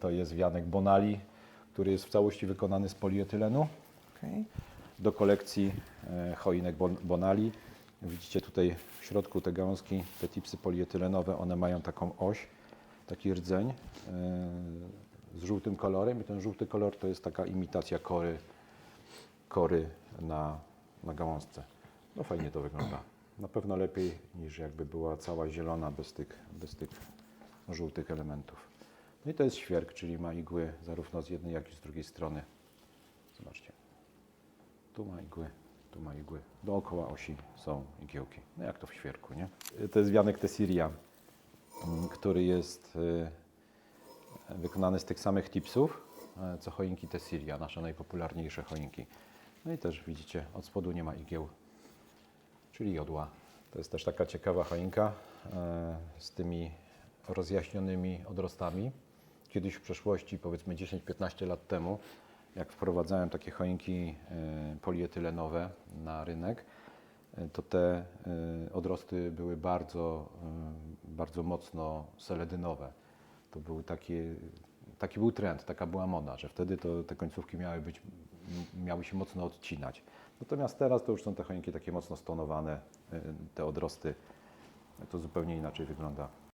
To jest wianek Bonali, który jest w całości wykonany z polietylenu Okej. do kolekcji e, choinek Bon- Bonali. Widzicie tutaj w środku te gałązki, te tipsy polietylenowe, one mają taką oś, taki rdzeń e, z żółtym kolorem i ten żółty kolor to jest taka imitacja kory, kory na, na gałązce. No fajnie to wygląda. Na pewno lepiej niż jakby była cała zielona bez tych, bez tych żółtych elementów. No i to jest świerk, czyli ma igły zarówno z jednej, jak i z drugiej strony. Zobaczcie. Tu ma igły, tu ma igły. Dookoła osi są igiełki. No jak to w świerku, nie? To jest wianek Tessiria, mm, który jest y, wykonany z tych samych tipsów, e, co choinki Tessiria, nasze najpopularniejsze choinki. No i też widzicie, od spodu nie ma igieł, czyli jodła. To jest też taka ciekawa choinka e, z tymi rozjaśnionymi odrostami. Kiedyś w przeszłości, powiedzmy 10-15 lat temu, jak wprowadzałem takie choinki e, polietylenowe na rynek, e, to te e, odrosty były bardzo, bardzo mocno seledynowe. To był taki, taki był trend, taka była moda, że wtedy to te końcówki miały, być, miały się mocno odcinać. Natomiast teraz to już są te choinki takie mocno stonowane, te odrosty, to zupełnie inaczej wygląda.